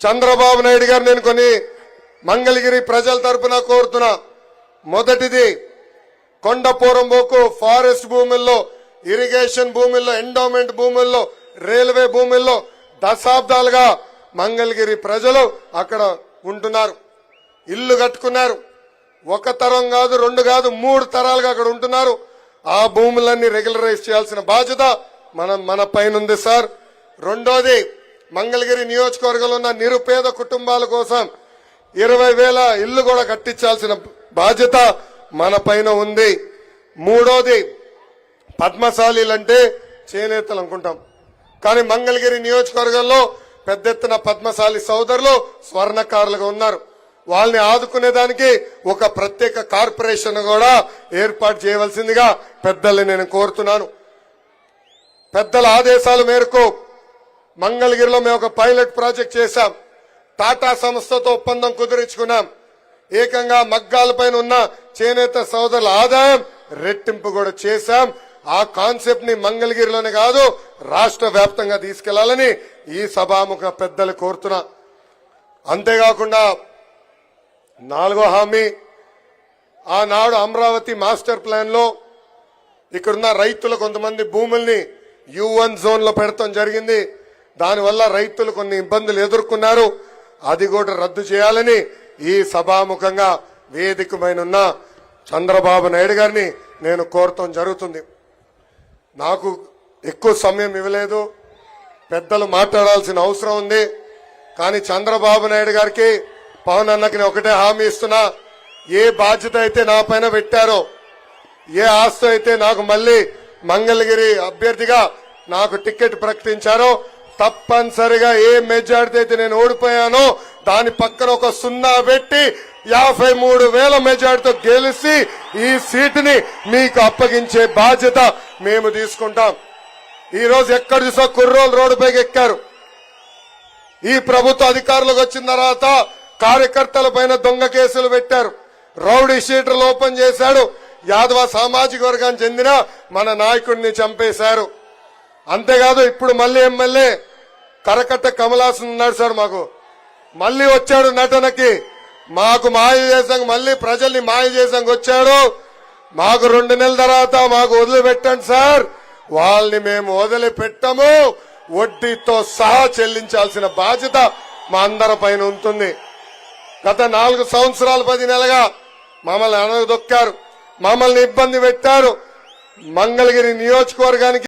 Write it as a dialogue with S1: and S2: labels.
S1: చంద్రబాబు నాయుడు గారు నేను కొన్ని మంగళగిరి ప్రజల తరపున కోరుతున్నా. మొదటిది కొండపూరం బోకు ఫారెస్ట్ భూముల్లో ఇరిగేషన్ భూముల్లో ఎండోమెంట్ భూముల్లో రైల్వే భూముల్లో దశాబ్దాలుగా మంగళగిరి ప్రజలు అక్కడ ఉంటున్నారు. ఇల్లు కట్టుకున్నారు. ఒక తరం కాదు రెండు కాదు మూడు తరాలుగా అక్కడ ఉంటున్నారు. ఆ భూములన్నీ రెగ్యులరైజ్ చేయాల్సిన బాధ్యత మనం మన పైన ఉంది సార్. రెండోది మంగళగిరి నియోజకవర్గంలో ఉన్న నిరుపేద కుటుంబాల కోసం ఇరవై వేల ఇల్లు కూడా కట్టించాల్సిన బాధ్యత మన పైన ఉంది. మూడోది పద్మశాలీలంటే చేనేతలు అనుకుంటాం. కానీ మంగళగిరి నియోజకవర్గంలో పెద్ద ఎత్తున పద్మశాలి సోదరులు స్వర్ణకారులుగా ఉన్నారు. వాళ్ళని ఆదుకునేదానికి ఒక ప్రత్యేక కార్పొరేషన్ కూడా ఏర్పాటు చేయవలసిందిగా పెద్దల్ని నేను కోరుతున్నాను. పెద్దల ఆదేశాల మేరకు మంగళగిరిలో మేము ఒక పైలట్ ప్రాజెక్ట్ చేశాం. టాటా సంస్థతో ఒప్పందం కుదుర్చుకున్నాం. ఏకంగా మగ్గాలపైన ఉన్న చేనేత సోదరుల ఆదాయం రెట్టింపు కూడా చేశాం. ఆ కాన్సెప్ట్ని మంగళగిరిలోనే కాదు రాష్ట్ర వ్యాప్తంగా తీసుకెళ్ళాలని ఈ సభాముఖ పెద్దలు కోరుతున్నా. అంతేకాకుండా నాలుగో హామీ ఆనాడు అమరావతి మాస్టర్ ప్లాన్లో ఇక్కడున్న రైతులు కొంతమంది భూముల్ని యూఎన్ జోన్లో పెడతాం జరిగింది. దానివల్ల రైతులు కొన్ని ఇబ్బందులు ఎదుర్కొన్నారు. అది కూడా రద్దు చేయాలని ఈ సభాముఖంగా వేదికమైన ఉన్న చంద్రబాబు నాయుడు గారిని నేను కోరటం జరుగుతుంది. నాకు ఎక్కువ సమయం ఇవ్వలేదు. పెద్దలు మాట్లాడాల్సిన అవసరం ఉంది. కానీ చంద్రబాబు నాయుడు గారికి పవన్ అన్నకి ఒకటే హామీ ఇస్తున్నా. ఏ బాధ్యత అయితే నా పైన పెట్టారో ఏ ఆస్తి అయితే నాకు మళ్ళీ మంగళగిరి అభ్యర్థిగా నాకు టికెట్ ప్రకటించారో తప్పనిసరిగా ఏ మెజార్టీ అయితే నేను ఓడిపోయానో దాని పక్కన ఒక సున్నా పెట్టి యాభై మూడు వేల మెజార్టీతో గెలిచి ఈ సీటుని మీకు అప్పగించే బాధ్యత మేము తీసుకుంటాం. ఈరోజు ఎక్కడ చూసా కుర్రోలు రోడ్డుపైకి ఎక్కారు. ఈ ప్రభుత్వ అధికారులకు వచ్చిన తర్వాత కార్యకర్తల పైన దొంగ కేసులు పెట్టారు. రౌడీ షీటర్లు ఓపెన్ చేశాడు. యాదవ సామాజిక వర్గానికి చెందిన మన నాయకుడిని చంపేశారు. అంతేకాదు ఇప్పుడు మళ్ళీ ఎమ్మెల్యే కరకట్ట కమలాసన్ ఉన్నాడు సార్ మాకు. మళ్ళీ వచ్చాడు నటనకి. మాకు మాయ చేసాం మళ్ళీ ప్రజల్ని మాయ చేసాం వచ్చాడు. మాకు రెండు నెలల తర్వాత మాకు వదిలిపెట్టండి సార్. వాళ్ళని మేము వదిలిపెట్టము. వడ్డీతో సహా చెల్లించాల్సిన బాధ్యత మా అందరి పైన ఉంటుంది. గత నాలుగు సంవత్సరాలు పది నెలగా మమ్మల్ని అనగదొక్కారు మమ్మల్ని ఇబ్బంది పెట్టారు. మంగళగిరి నియోజకవర్గానికి